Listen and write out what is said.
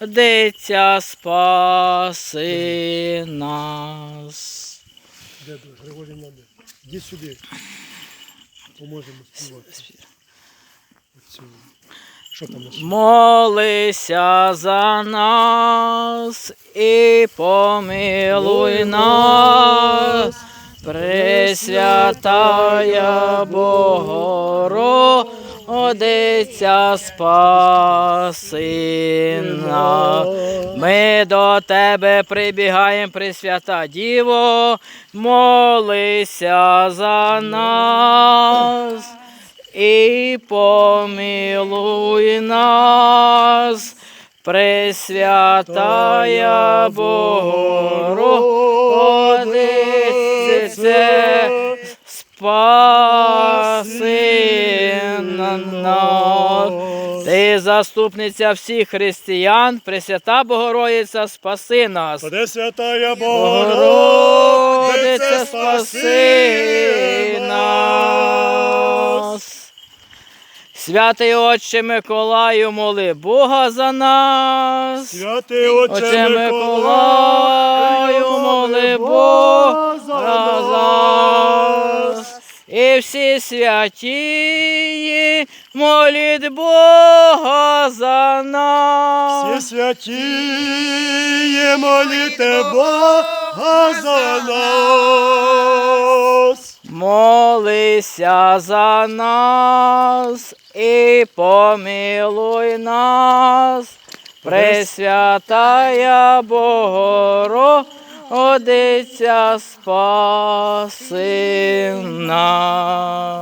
Дитя спаси нас. Де до Григорій Надя? Іди сюди. Поможемо співати. Оцю. Що там наше? Молися за нас і помилуй нас, Пресвятая Богородиця спаси нас. Ми до тебе прибігаємо, Пресвята Діво, молися за нас і помилуй нас, Пресвятая Богородице, спаси нас. Ти заступниця всіх християн, Пресвята Богородиця, спаси нас. Поде святая Богородице, спаси нас. Святий Отче Миколаю, моли Бога за нас. Святий Отче Отче Миколаю, моли Бога за нас. І всі святі, моліть Бога за нас. Всі святі, моліте Бога за нас. Молися за нас і помилуй нас, Пресвятая Богородиця, спаси нас.